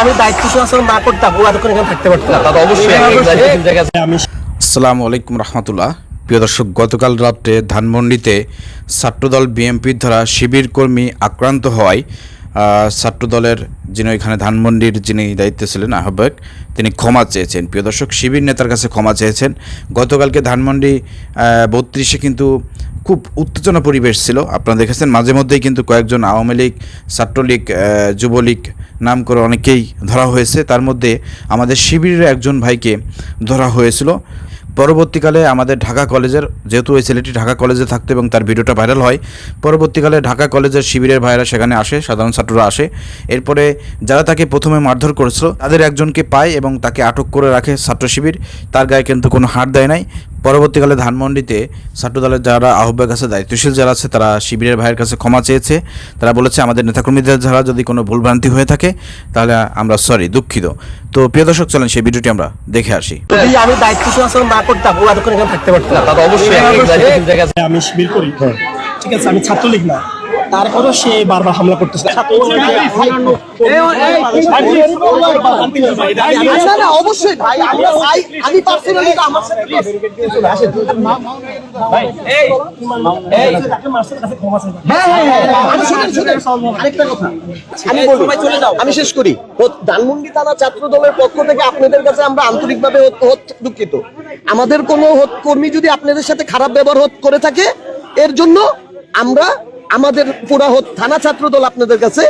আমি দায়িত্ব না করতাম ও এতক্ষণ এখানে থাকতে পারতো অবশ্যই এক এক জায়গায় তিন জায়গায় আমি আসসালামু আলাইকুম রহমতুল্লাহ। প্রিয় দর্শক গতকাল রাত্রে ধানমন্ডিতে ছাত্রদল বিএনপির দ্বারা শিবির কর্মী আক্রান্ত হওয়ায় ছাত্রদলের যিনি এখানে ধানমন্ডির যিনি দায়িত্বে ছিলেন আহ্বায়ক তিনি ক্ষমা চেয়েছেন। প্রিয় দর্শক শিবির নেতার কাছে ক্ষমা চেয়েছেন। গতকালকে ধানমন্ডি বত্রিশে কিন্তু খুব উত্তেজনা পরিবেশ ছিল। আপনারা দেখেছেন মাঝে মধ্যেই কিন্তু কয়েকজন আওয়ামী লীগ, ছাত্রলীগ যুবলীগ নাম করে অনেকেই ধরা হয়েছে। তার মধ্যে আমাদের শিবিরের একজন ভাইকে ধরা হয়েছিল। পরবর্তীকালে আমাদের ঢাকা কলেজের, যেহেতু ওই ছেলেটি ঢাকা কলেজে থাকতো এবং তার ভিডিওটা ভাইরাল হয়, পরবর্তীকালে ঢাকা কলেজের শিবিরের ভাইরা সেখানে আসে, সাধারণ ছাত্ররা আসে। এরপরে যারা তাকে প্রথমে মারধর করেছিল, তাদের একজনকে পায় এবং তাকে আটক করে রাখে ছাত্র শিবির। তার গায়ে কিন্তু কোনো হার দেয় নাই। পরবর্তীকালে ধানমন্ডিতে ছাত্র দলের যারা আহ্বায়ক আছে দায়িত্বশীল যারা আছে তারা শিবিরের ভাইয়ের কাছে ক্ষমা চেয়েছে। তারা বলেছে আমাদের নেতাকর্মীদের যারা যদি কোনো ভুলভ্রান্তি হয়ে থাকে তাহলে আমরা সরি দুঃখিত। তো প্রিয় দর্শক চলেন সেই ভিডিওটি আমরা দেখে আসি। আমি আচরণ না করতাম থাকতে জায়গায় আমি শিবির করি। ঠিক আছে আমি ছাত্রলীগ না। তারপরও সে বারবার হামলা করতেছে। না না অবশ্যই ভাই আমরা ভাই আমি পার্সোনালি আমার সাথে আমি শুনেন, শুনেন, আরেকটা কথা। আমি বলি, আমি শেষ করি। ধানমন্ডি থানা ছাত্র দলের পক্ষ থেকে আপনাদের কাছে আমরা আন্তরিকভাবে দুঃখিত। আমাদের কোনো হত- কর্মী যদি আপনাদের সাথে খারাপ ব্যবহার করে থাকে এর জন্য আমরা আমাদের পুরা হোক থানা ছাত্র দল আপনাদের কাছে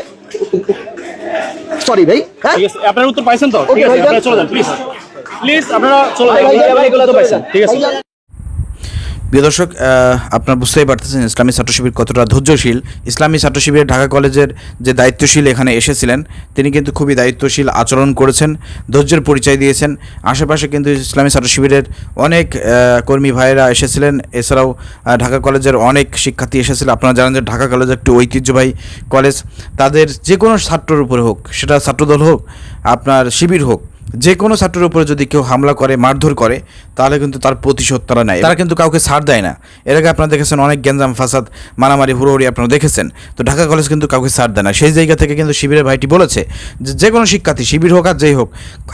সরি ভাই হ্যাঁ? আপনার উত্তর পাইছেন তো? ঠিক আছে আপনারা চলে যান প্লিজ প্লিজ আপনারা চলে যান। এগুলো তো পাইছেন। ঠিক আছে। প্রিয় দর্শক আপনারা বুঝতেই পারতেছেন ইসলামী ছাত্র শিবির কতটা ধৈর্যশীল। ইসলামী ছাত্র শিবির ঢাকা কলেজের যে দায়িত্বশীল এখানে এসেছিলেন, তিনি কিন্তু খুবই দায়িত্বশীল আচরণ করেছেন, ধৈর্যের পরিচয় দিয়েছেন। আশেপাশে কিন্তু ইসলামী ছাত্র শিবিরের অনেক কর্মী ভাইয়েরা এসেছিলেন। এছাড়াও ঢাকা কলেজের অনেক শিক্ষার্থী এসেছিল। আপনারা জানেন যে ঢাকা কলেজ একটি ঐতিহ্যবাহী কলেজ। তাদের যে কোনো ছাত্রর উপরে হোক, সেটা ছাত্রদল হোক, আপনার শিবির হোক যে কোনো ছাত্রের উপরে যদি কেউ হামলা করে, মারধর করে, তাহলে কিন্তু তার প্রতিশোধ তারা নেয় তারা কিন্তু কাউকে ছাড় দেয় না। এর আগে আপনারা দেখেছেন অনেক গ্যাঞ্জাম, ফাসাদ, মারামারি, হুড়োহুড়ি আপনারা দেখেছেন। তো ঢাকা কলেজ কিন্তু কাউকে ছাড় দেয় না। সেই জায়গা থেকে কিন্তু শিবিরের ভাইটি বলেছে যে যে কোনো শিক্ষার্থী, শিবির হোক আর যেই হোক,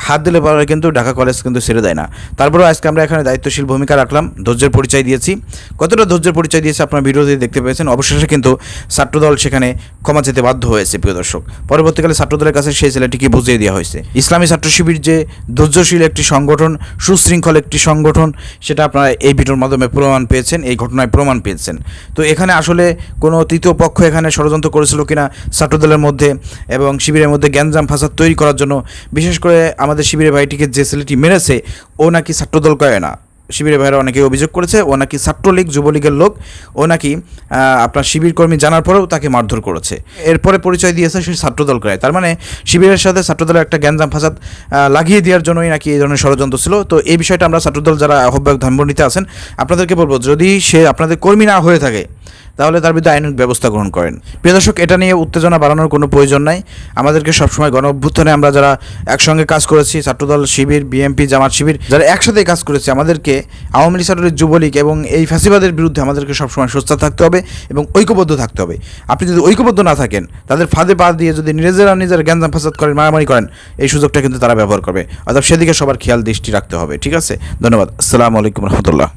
হাত দিলে পরে কিন্তু ঢাকা কলেজ কিন্তু ছেড়ে দেয় না। তারপরেও আজকে আমরা এখানে দায়িত্বশীল ভূমিকা রাখলাম, ধৈর্যের পরিচয় দিয়েছি। কতটা ধৈর্যের পরিচয় দিয়েছে আপনার ভিডিওতে দেখতে পেয়েছেন। অবশেষে কিন্তু ছাত্রদল সেখানে ক্ষমা যেতে বাধ্য হয়েছে, প্রিয় দর্শক। পরবর্তীকালে ছাত্রদলের কাছে সেই ছেলেটিকে বুঝিয়ে দেওয়া হয়েছে। ইসলামী ছাত্র শিবির যে ধৈর্যশীল একটি সংগঠন, সুশৃঙ্খল একটি সংগঠন, সেটা আপনারা এই ভিডিওর মাধ্যমে প্রমাণ পেয়েছেন, এই ঘটনায় প্রমাণ পেয়েছেন। তো এখানে আসলে কোনো তৃতীয় পক্ষ এখানে ষড়যন্ত্র করেছিল কিনা ছাত্রদলের মধ্যে এবং শিবিরের মধ্যে গ্যাঞ্জাম ফাসাদ তৈরি করার জন্য, বিশেষ করে আমাদের শিবিরের ভাইটিকে যে ছেলেটি মেরেছে, ও নাকি ছাত্রদল করে না। শিবিরের ভাইরা অনেকে অভিযোগ করেছে, ও নাকি ছাত্রলীগ, যুবলীগের লোক, ও নাকি আপনার শিবির কর্মী জানার পরেও তাকে মারধর করেছে। এরপরে পরিচয় দিয়েছে সে ছাত্রদল করে তার মানে শিবিরের সাথে ছাত্রদলের একটা গ্যাঞ্জাম ফাসাদ লাগিয়ে দেওয়ার জন্যই নাকি এই ধরনের ষড়যন্ত্র ছিল। তো এই বিষয়টা আমরা ছাত্রদল যারা আহ্বায়ক নিতে আছেন, আপনাদেরকে বলব, যদি সে আপনাদের কর্মী না হয়ে থাকে তাহলে তার বিরুদ্ধে আইনের ব্যবস্থা গ্রহণ করেন। প্রিয় দর্শক, এটা নিয়ে উত্তেজনা বাড়ানোর কোনো প্রয়োজন নাই। আমাদেরকে সবসময় গণ অভ্যুত্থানে আমরা যারা একসঙ্গে কাজ করেছি, ছাত্রদল শিবির, বিএমপি, জামাত শিবির, যারা একসাথে কাজ করেছে, আমাদেরকে আওয়ামী লীগ ছাত্রলীগ, যুবলীগ এবং এই ফ্যাসিবাদের বিরুদ্ধে আমাদেরকে সবসময় সোচ্চার থাকতে হবে এবং ঐক্যবদ্ধ থাকতে হবে। আপনি যদি ঐক্যবদ্ধ না থাকেন, তাদের ফাঁদে পা দিয়ে যদি নিজেরা নিজের জ্ঞানজাম ফাসাদ করেন, মারামারি করেন, এই সুযোগটা কিন্তু তারা ব্যবহার করবে। অর্থাৎ সেদিকে সবার খেয়াল, দৃষ্টি রাখতে হবে, ঠিক আছে? ধন্যবাদ। আসসালামু আলাইকুম রহমতুল্লাহ।